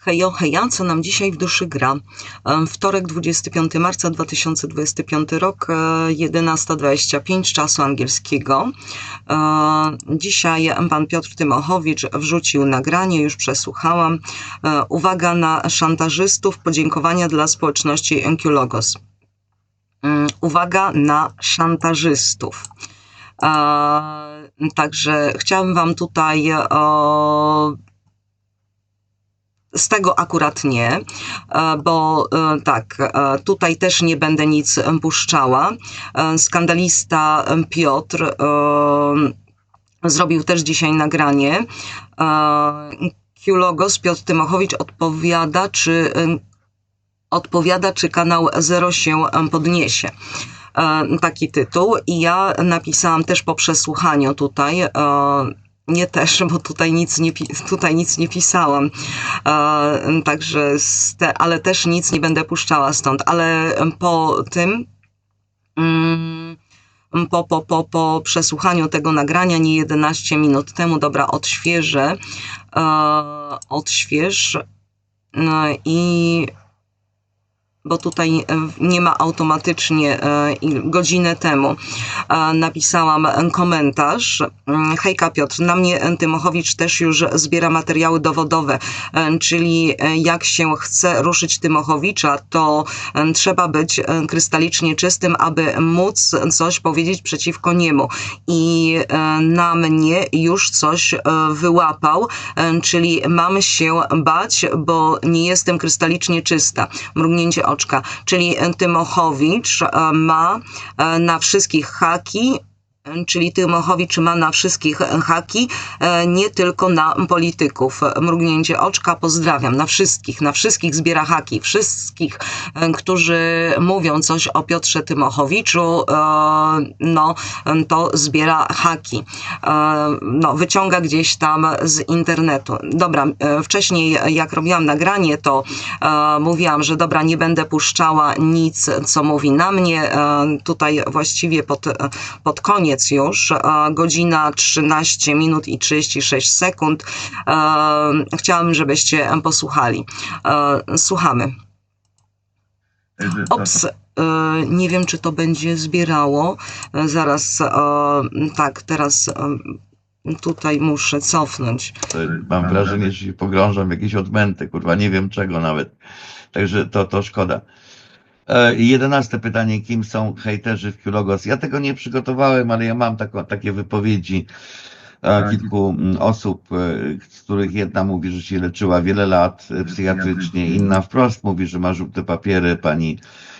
Hejo, heja, co nam dzisiaj w duszy gra? E, Wtorek, 25 marca 2025 rok, e, 11.25 czasu angielskiego. E, Dzisiaj pan Piotr Tymochowicz wrzucił nagranie, już przesłuchałam. E, Uwaga na szantażystów, podziękowania dla społeczności NQ Logos. Mm, Uwaga na szantażystów. E, Także chciałabym Wam tutaj o, z tego akurat nie, e, bo e, tak, e, tutaj też nie będę nic puszczała. Skandalista Piotr zrobił też dzisiaj nagranie. Q-Logos Piotr Tymochowicz odpowiada, czy odpowiada, czy kanał Zero się podniesie. Taki tytuł i ja napisałam też po przesłuchaniu tutaj, nie też, bo tutaj nic nie, tutaj nic nie pisałam, e, także, te, ale też nic nie będę puszczała stąd, ale po tym, mm, po, po, po, po przesłuchaniu tego nagrania, nie 11 minut temu, dobra, odświeżę, e, odśwież no i bo tutaj e, nie ma automatycznie e, godzinę temu e, napisałam komentarz. Mm, Hejka Piotr, na mnie Tymochowicz też już zbiera materiały dowodowe, czyli jak się chce ruszyć Tymochowicza, to trzeba być krystalicznie czystym, aby móc coś powiedzieć przeciwko niemu. I na mnie już coś wyłapał, czyli mam się bać, bo nie jestem krystalicznie czysta. Mrugnięcie oczka. Czyli Tymochowicz e, ma e, na wszystkich haki, czyli Tymochowicz ma na wszystkich haki, e, nie tylko na polityków. Mrugnięcie oczka, pozdrawiam. Na wszystkich, na wszystkich zbiera haki. Wszystkich, e, którzy mówią coś o Piotrze Tymochowiczu, e, no to zbiera haki. No, wyciąga gdzieś tam z internetu. Dobra, wcześniej jak robiłam nagranie, to mówiłam, że dobra, nie będę puszczała nic, co mówi na mnie. Tutaj właściwie pod, pod koniec już, e, godzina 13 minut i 36 sekund. E, chciałabym, żebyście posłuchali. E, słuchamy. Ops, e, nie wiem, czy to będzie zbierało. Zaraz, tak, teraz tutaj muszę cofnąć. Mam wrażenie, że się pogrążam w jakieś odmęty, kurwa, nie wiem czego nawet. Także to, to szkoda. E, Jedenaste pytanie, kim są hejterzy w Qlogos? Ja tego nie przygotowałem, ale ja mam taką, takie wypowiedzi e, kilku mm, osób, e, z których jedna mówi, że się leczyła wiele lat psychiatrycznie, inna wprost mówi, że ma żółte papiery, pani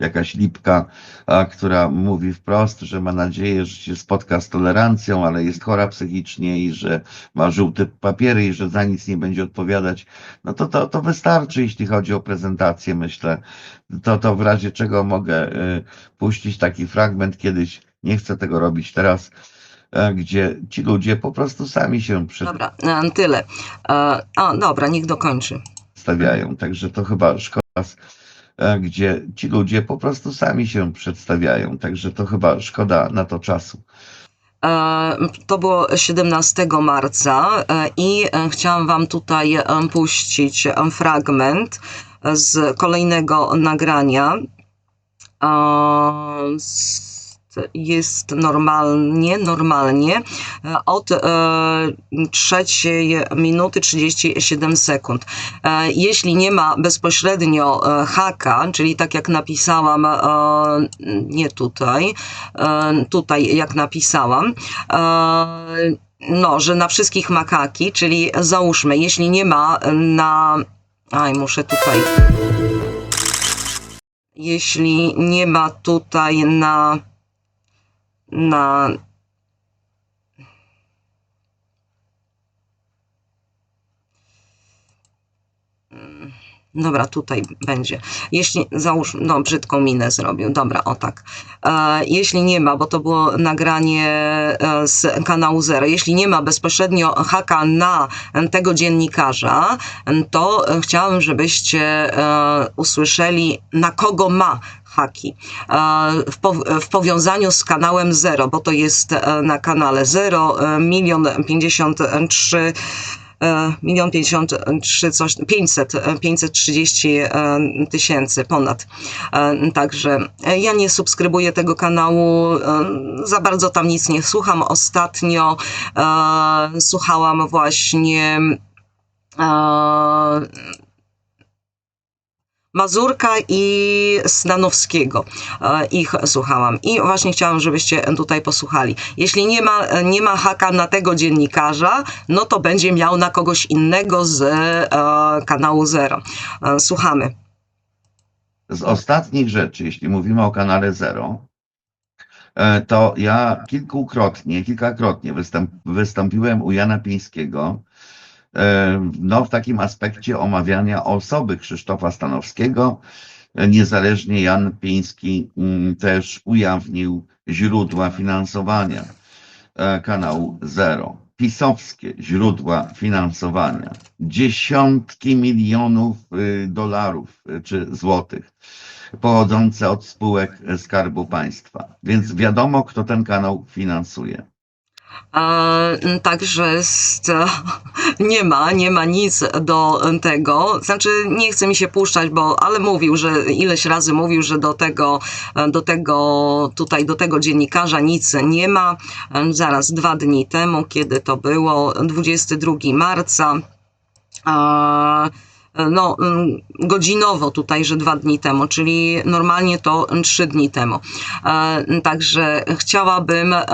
jakaś lipka, a, która mówi wprost, że ma nadzieję, że się spotka z tolerancją, ale jest chora psychicznie i że ma żółte papiery i że za nic nie będzie odpowiadać, no to, to, to wystarczy, jeśli chodzi o prezentację, myślę. To, to w razie czego mogę y, puścić taki fragment kiedyś, nie chcę tego robić teraz, e, gdzie ci ludzie po prostu sami się Dobra, e, tyle. E, A, dobra, niech dokończy. przedstawiają, także to chyba szkoda, gdzie ci ludzie po prostu sami się przedstawiają, także to chyba szkoda na to czasu. E, To było 17 marca e, i e, chciałam Wam tutaj e, puścić e, fragment z kolejnego nagrania. E, z- Jest normalnie, normalnie e, od e, trzeciej minuty 37 sekund. E, Jeśli nie ma bezpośrednio haka, czyli tak jak napisałam, nie tutaj, tutaj jak napisałam, no, że na wszystkich makaki, czyli załóżmy, jeśli nie ma na. Aj, muszę tutaj. Jeśli nie ma tutaj na. Na. Dobra, tutaj będzie. Jeśli, załóż, no brzydką minę zrobił, dobra, o tak. E, jeśli nie ma, bo to było nagranie e, z kanału Zero, jeśli nie ma bezpośrednio haka na tego dziennikarza, to chciałabym, żebyście e, usłyszeli, na kogo ma haki. W, po, w powiązaniu z kanałem Zero, bo to jest e, na kanale Zero, e, milion pięćdziesiąt trzy e, milion pięćdziesiąt trzy, coś, 500, e, 530 e, tysięcy ponad. Także ja nie subskrybuję tego kanału, za bardzo tam nic nie słucham. Ostatnio słuchałam właśnie Mazurka i Stanowskiego. E, Ich słuchałam i właśnie chciałam, żebyście tutaj posłuchali. Jeśli nie ma, nie ma haka na tego dziennikarza, no to będzie miał na kogoś innego z e, kanału Zero. E, Słuchamy. Z ostatnich rzeczy, jeśli mówimy o kanale Zero, e, to ja kilkukrotnie, kilkakrotnie występ, wystąpiłem u Jana Pińskiego no, w takim aspekcie omawiania osoby Krzysztofa Stanowskiego. E, Niezależnie Jan Piński mm, też ujawnił źródła finansowania e, kanału Zero. Pisowskie źródła finansowania. Dziesiątki milionów y, dolarów y, czy złotych pochodzące od spółek Skarbu Państwa. Więc wiadomo, kto ten kanał finansuje. E, Także nie ma, nie ma nic do tego. Znaczy, nie chce mi się puszczać, bo ale mówił, że ileś razy mówił, że do tego, e, do tego tutaj, do tego dziennikarza nic nie ma. E, Zaraz dwa dni temu, kiedy to było, 22 marca. E, no, mm, godzinowo tutaj, że dwa dni temu, czyli normalnie to trzy dni temu. E, Także chciałabym, e,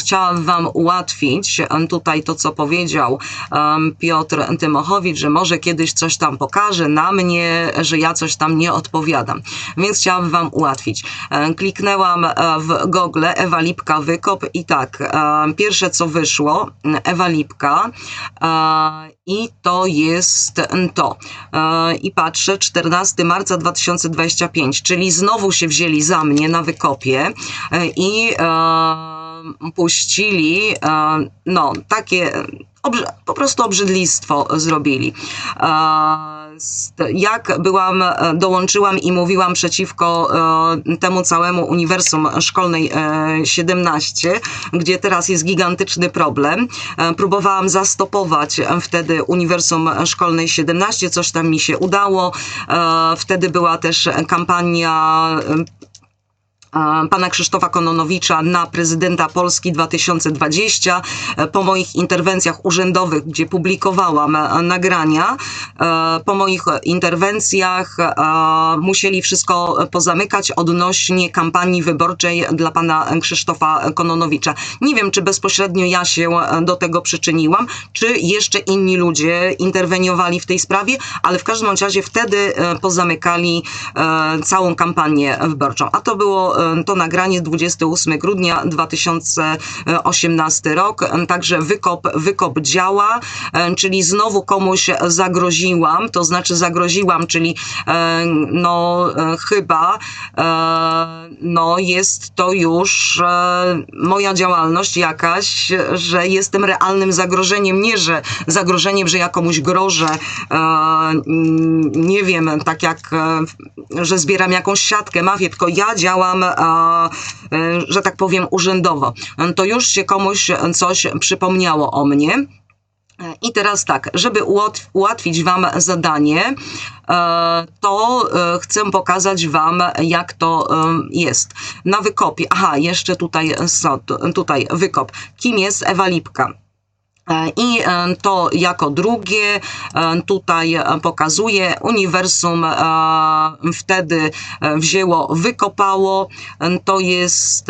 chciałabym Wam ułatwić tutaj to, co powiedział Piotr Tymochowicz, że może kiedyś coś tam pokaże na mnie, że ja coś tam nie odpowiadam. Więc chciałabym Wam ułatwić. Kliknęłam w Google Ewa Lipka wykop i tak, pierwsze co wyszło, Ewa Lipka i to jest to. E, I patrzę, 14 marca 2025, czyli znowu się wzięli za mnie na wykopie e, i e, puścili, no, takie po prostu obrzydlistwo zrobili. E, Jak byłam, e, dołączyłam i mówiłam przeciwko e, temu całemu uniwersum szkolnej e, 17, gdzie teraz jest gigantyczny problem. E, Próbowałam zastopować e, wtedy uniwersum szkolnej 17, coś tam mi się udało. E, Wtedy była też kampania e, e, pana Krzysztofa Kononowicza na prezydenta Polski 2020. E, Po moich interwencjach urzędowych, gdzie publikowałam e, nagrania, e, po moich interwencjach e, musieli wszystko pozamykać odnośnie kampanii wyborczej dla pana Krzysztofa Kononowicza. Nie wiem, czy bezpośrednio ja się do tego przyczyniłam, czy jeszcze inni ludzie interweniowali w tej sprawie, ale w każdym razie wtedy pozamykali całą kampanię wyborczą. A to było to nagranie 28 grudnia 2018 rok, E, także wykop, wykop działa, e, czyli znowu komuś zagroziłam, to znaczy zagroziłam, czyli e, no e, chyba e, no jest to już e, moja działalność jakaś, że jestem realnym zagrożeniem, nie że zagrożeniem, że ja komuś grożę, e, nie wiem, tak jak, e, że zbieram jakąś siatkę, mafię, tylko ja działam, e, e, że tak powiem, urzędowo. To już się komuś coś przypomniało o mnie. I teraz tak, żeby ułatw- ułatwić Wam zadanie, e, to e, chcę pokazać Wam, jak to e, jest. Na wykopie, aha, jeszcze tutaj, tutaj wykop. Kim jest Ewa Lipka? E, I e, to jako drugie e, tutaj pokazuje uniwersum wtedy wzięło, wykopało. To jest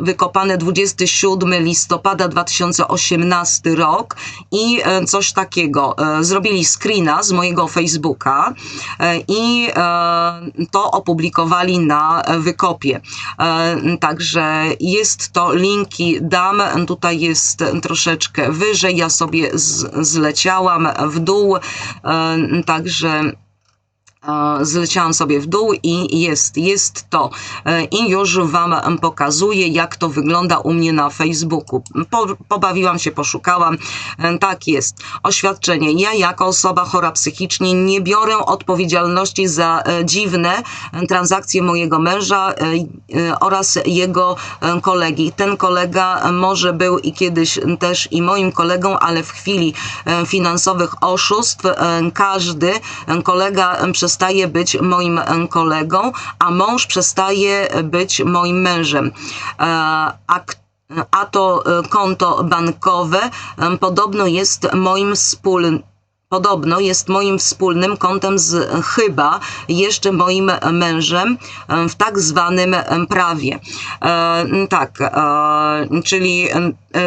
wykopane 27 listopada 2018 rok i coś takiego. Zrobili screena z mojego Facebooka i to opublikowali na wykopie. Także jest to linki dam. Tutaj jest troszeczkę wyżej. Ja sobie z, zleciałam w dół. E, Także Zleciałam sobie w dół i jest, jest to. E, I już Wam pokazuję, jak to wygląda u mnie na Facebooku. Po, pobawiłam się, poszukałam. E, Tak jest. Oświadczenie. Ja jako osoba chora psychicznie nie biorę odpowiedzialności za e, dziwne transakcje mojego męża oraz jego kolegi. Ten kolega może był i kiedyś też i moim kolegą, ale w chwili finansowych oszustw każdy kolega e, przestaje być moim e, kolegą, a mąż przestaje być moim mężem. E, A a to e, konto bankowe podobno jest moim wspólnym. Podobno jest moim wspólnym kontem z chyba jeszcze moim mężem w tak zwanym prawie. Tak, czyli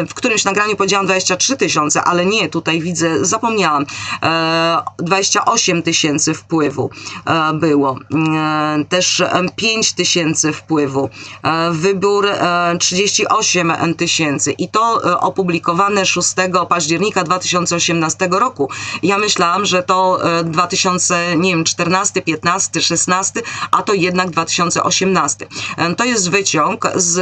w którymś nagraniu powiedziałam 23 tysiące, ale nie, tutaj widzę, zapomniałam. E, 28 tysięcy wpływu e, było. E, też e, 5 tysięcy wpływu. E, wybór e, 38 tysięcy i to e, opublikowane 6 października 2018 roku. Ja myślałam, że to e, 2000, nie wiem, 14, 15, 16, a to jednak 2018. E, To jest wyciąg z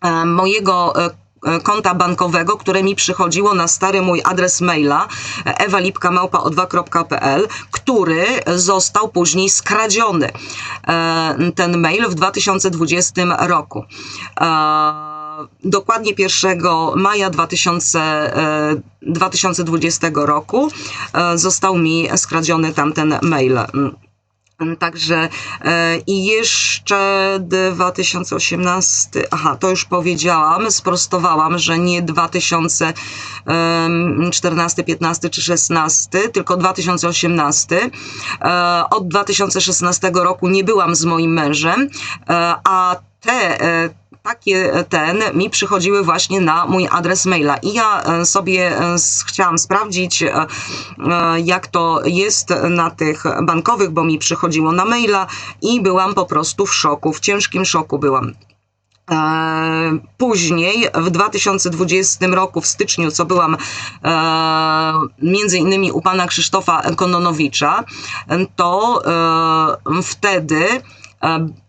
e, mojego e, e, konta bankowego, które mi przychodziło na stary mój adres maila e, ewalipkamałpa2.pl, który został później skradziony. E, Ten mail w 2020 roku. E, Dokładnie 1 maja 2000, e, 2020 roku e, został mi skradziony tamten mail. Także e, i jeszcze 2018, aha, to już powiedziałam, sprostowałam, że nie 2014, 15 czy 16, tylko 2018. E, Od 2016 roku nie byłam z moim mężem, e, a te takie ten mi przychodziły właśnie na mój adres maila i ja e, sobie e, chciałam sprawdzić e, e, jak to jest na tych bankowych, bo mi przychodziło na maila i byłam po prostu w szoku, w ciężkim szoku byłam. E, Później w 2020 roku, w styczniu, co byłam e, między innymi u pana Krzysztofa Kononowicza, to e, wtedy e,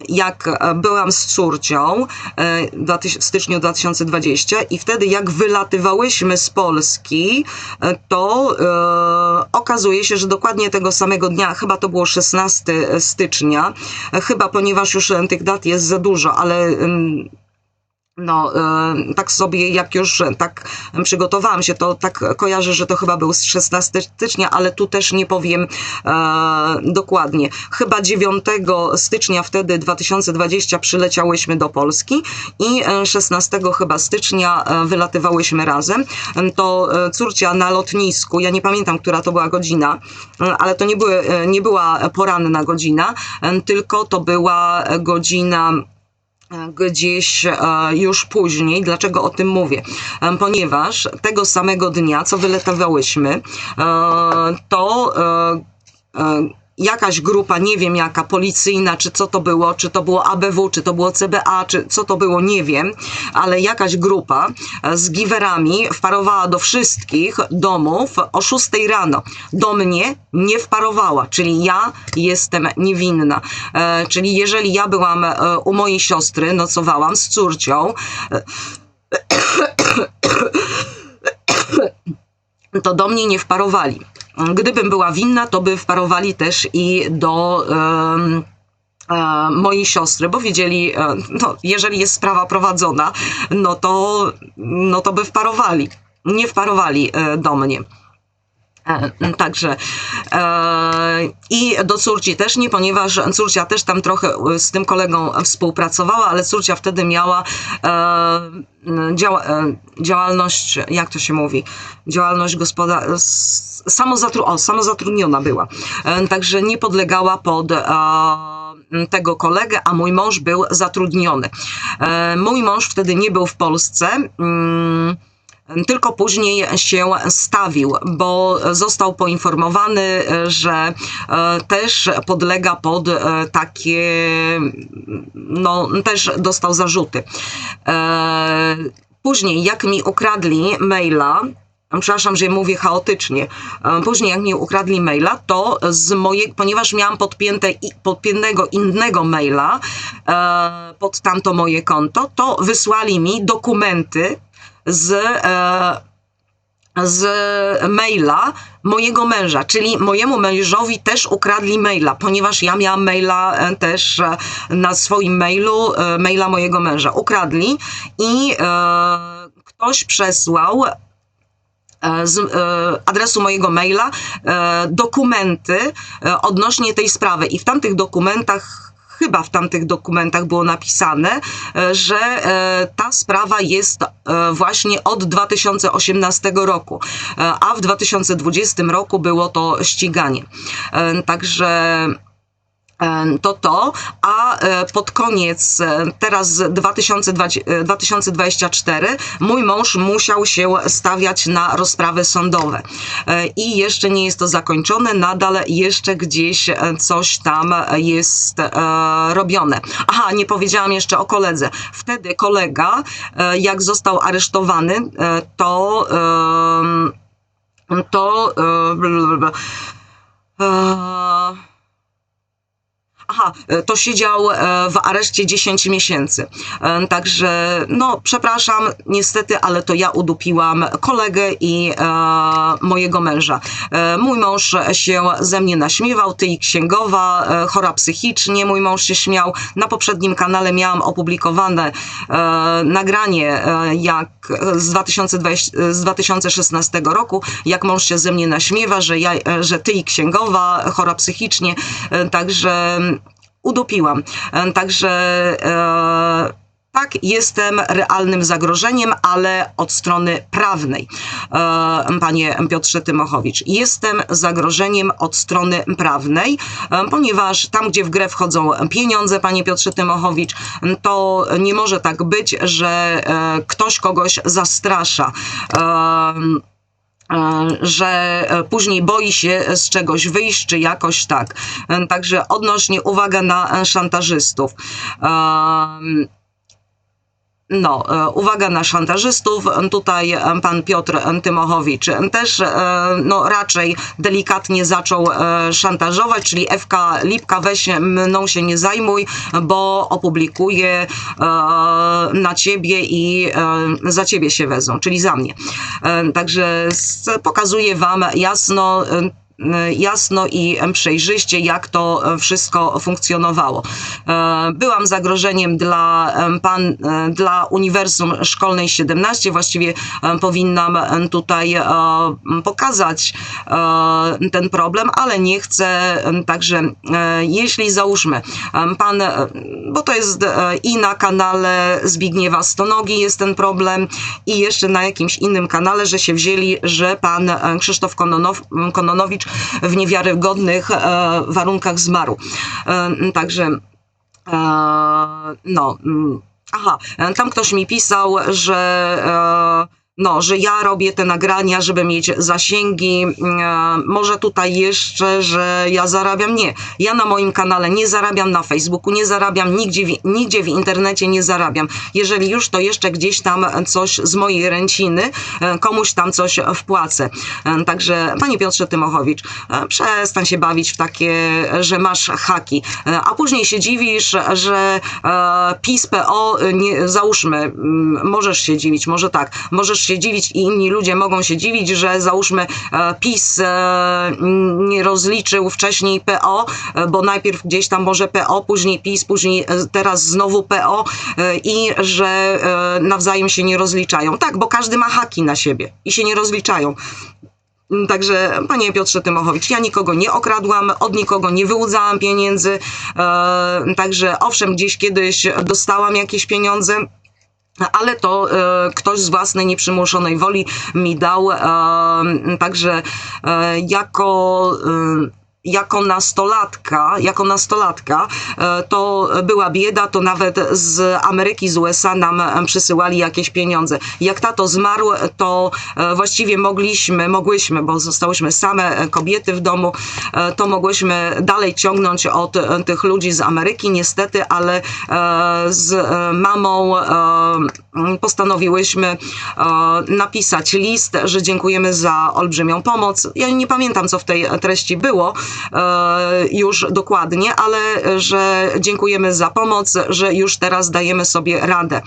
jak e, byłam z córcią e, w styczniu 2020 i wtedy jak wylatywałyśmy z Polski, e, to e, okazuje się, że dokładnie tego samego dnia, chyba to było 16 stycznia, e, chyba ponieważ już e, tych dat jest za dużo, ale no, e, tak sobie, jak już e, tak przygotowałam się, to tak kojarzę, że to chyba był z 16 stycznia, ale tu też nie powiem e, dokładnie. Chyba 9 stycznia wtedy 2020 przyleciałyśmy do Polski i e, 16 chyba stycznia e, wylatywałyśmy razem. E, To e, córcia na lotnisku, ja nie pamiętam, która to była godzina, e, ale to nie, były, e, nie była poranna godzina, e, tylko to była godzina gdzieś e, już później. Dlaczego o tym mówię? E, Ponieważ tego samego dnia, co wyletawałyśmy, e, to jakaś grupa, nie wiem jaka, policyjna, czy co to było, czy to było ABW, czy to było CBA, czy co to było, nie wiem, ale jakaś grupa e, z giwerami wparowała do wszystkich domów o 6 rano. Do mnie nie wparowała, czyli ja jestem niewinna. E, czyli jeżeli ja byłam e, u mojej siostry, nocowałam z córcią, e, to do mnie nie wparowali. Gdybym była winna, to by wparowali też i do e, mojej siostry, bo wiedzieli, e, no, jeżeli jest sprawa prowadzona, no to, no to by wparowali. Nie wparowali e, do mnie. E, Także e, i do córci też nie, ponieważ córcia też tam trochę e, z tym kolegą współpracowała, ale córcia wtedy miała e, e, działalność, jak to się mówi, działalność gospodarczą, samozatru, samozatrudniona była. Także nie podlegała pod e, tego kolegę, a mój mąż był zatrudniony. Mój mąż wtedy nie był w Polsce. Tylko później się stawił, bo został poinformowany, że e, też podlega pod e, takie, no też dostał zarzuty. E, Później, jak mi ukradli maila, Przepraszam, że mówię chaotycznie. Później, jak mi ukradli maila, to z mojego, ponieważ miałam podpięte, podpiętego innego maila pod tamto moje konto, to wysłali mi dokumenty z, e, z maila mojego męża, czyli mojemu mężowi też ukradli maila, ponieważ ja miałam maila e, też e, na swoim mailu, maila mojego męża. Ukradli i ktoś przesłał z adresu mojego maila dokumenty odnośnie tej sprawy. I w tamtych dokumentach, chyba w tamtych dokumentach było napisane, e, że e, ta sprawa jest e, właśnie od 2018 roku, a w 2020 roku było to ściganie. Także. E, to to, a e, pod koniec, e, teraz z 2020, e, 2024, mój mąż musiał się stawiać na rozprawy sądowe. E, I jeszcze nie jest to zakończone, nadal jeszcze gdzieś e, coś tam jest e, robione. Aha, nie powiedziałam jeszcze o koledze. Wtedy kolega, e, jak został aresztowany, e, to to e. E, Aha, e, to siedział e, w areszcie 10 miesięcy. E, Także, no, przepraszam, niestety, ale to ja udupiłam kolegę i mojego męża. Mój mąż się ze mnie naśmiewał, ty i księgowa, chora psychicznie, mój mąż się śmiał. Na poprzednim kanale miałam opublikowane nagranie, jak z, 2020, z 2016 roku, jak mąż się ze mnie naśmiewa, że, ja, że ty i księgowa, chora psychicznie, także udupiłam. E, Także e, tak, jestem realnym zagrożeniem, ale od strony prawnej, e, panie Piotrze Tymochowicz. Jestem zagrożeniem od strony prawnej, ponieważ tam, gdzie w grę wchodzą pieniądze, panie Piotrze Tymochowicz, to nie może tak być, że ktoś kogoś zastrasza. E, że e, później boi się z czegoś wyjść, czy jakoś tak. E, Także odnośnie uwaga na e, szantażystów. No, e, uwaga na szantażystów. Tutaj e, pan Piotr Tymochowicz też e, no, raczej delikatnie zaczął szantażować, czyli FK Lipka weź mną się nie zajmuj, bo opublikuję na ciebie i za ciebie się wezmą, czyli za mnie. Także pokazuję wam jasno jasno i przejrzyście, jak to e, wszystko funkcjonowało. E, Byłam zagrożeniem dla, pan, e, dla Uniwersum Szkolnej 17. Właściwie powinnam tutaj e, pokazać e, ten problem, ale nie chcę. Także e, jeśli załóżmy, pan, e, bo to jest e, i na kanale Zbigniewa Stonogi jest ten problem i jeszcze na jakimś innym kanale, że się wzięli, że pan e, Krzysztof Kononow, Kononowicz w niewiarygodnych e, warunkach zmarł. E, Także e, no. mm, Aha, tam ktoś mi pisał, że no, że ja robię te nagrania, żeby mieć zasięgi. E, może tutaj jeszcze, że ja zarabiam. Nie, ja na moim kanale nie zarabiam, na Facebooku nie zarabiam, nigdzie w, nigdzie w internecie nie zarabiam. Jeżeli już, to jeszcze gdzieś tam coś z mojej ręciny, e, komuś tam coś wpłacę. E, Także, panie Piotrze Tymochowicz, przestań się bawić w takie, że masz haki, a później się dziwisz, że PiS, PO, nie, załóżmy, mm, możesz się dziwić, może tak, możesz się dziwić i inni ludzie mogą się dziwić, że załóżmy e, PiS e, nie rozliczył wcześniej PO, e, bo najpierw gdzieś tam może PO, później PiS, później teraz znowu PO i że nawzajem się nie rozliczają. Tak, bo każdy ma haki na siebie i się nie rozliczają. Także, panie Piotrze Tymochowicz, ja nikogo nie okradłam, od nikogo nie wyłudzałam pieniędzy. Także, owszem, gdzieś kiedyś dostałam jakieś pieniądze. Ale to e, ktoś z własnej nieprzymuszonej woli mi dał. E, także e, jako, e, jako nastolatka, jako nastolatka e, to była bieda, to nawet z Ameryki, z USA nam e, przysyłali jakieś pieniądze. Jak tato zmarł, to e, właściwie mogliśmy, mogłyśmy, bo zostałyśmy same kobiety w domu, to mogłyśmy dalej ciągnąć od tych ludzi z Ameryki, niestety, ale z mamą postanowiłyśmy napisać list, że dziękujemy za olbrzymią pomoc. Ja nie pamiętam, co w tej treści było już dokładnie, ale że dziękujemy za pomoc, że już teraz dajemy sobie radę.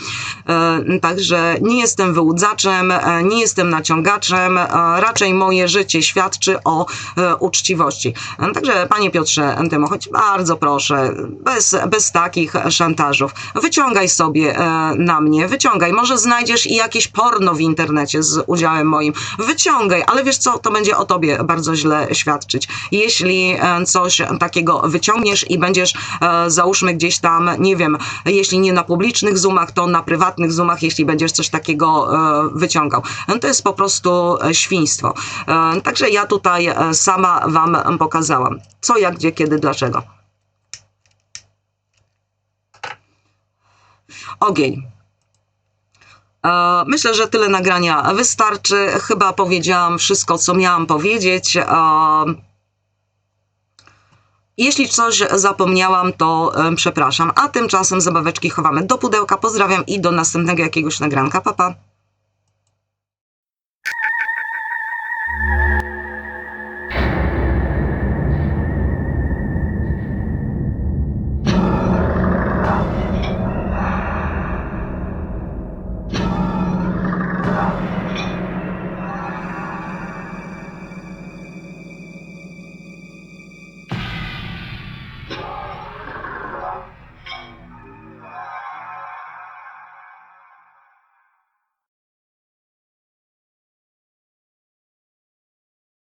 E, Także nie jestem wyłudzaczem, e, nie jestem naciągaczem, e, raczej moje życie świadczy o e, uczciwości. E, Także panie Piotrze Tymochoć, bardzo proszę, bez, bez takich szantażów. Wyciągaj sobie e, na mnie, wyciągaj. Może znajdziesz i jakieś porno w internecie z udziałem moim. Wyciągaj, ale wiesz co, to będzie o tobie bardzo źle świadczyć. Jeśli e, coś takiego wyciągniesz i będziesz, e, załóżmy gdzieś tam, nie wiem, jeśli nie na publicznych zoomach, to na prywatnych zoomach, jeśli będziesz coś takiego e, wyciągał. E, To jest po prostu świństwo. Także ja tutaj sama wam pokazałam. Co, jak, gdzie, kiedy, dlaczego. Ogień. Myślę, że tyle nagrania wystarczy. Chyba powiedziałam wszystko, co miałam powiedzieć. Jeśli coś zapomniałam, to przepraszam. A tymczasem zabaweczki chowamy do pudełka. Pozdrawiam i do następnego jakiegoś nagranka. Pa, pa.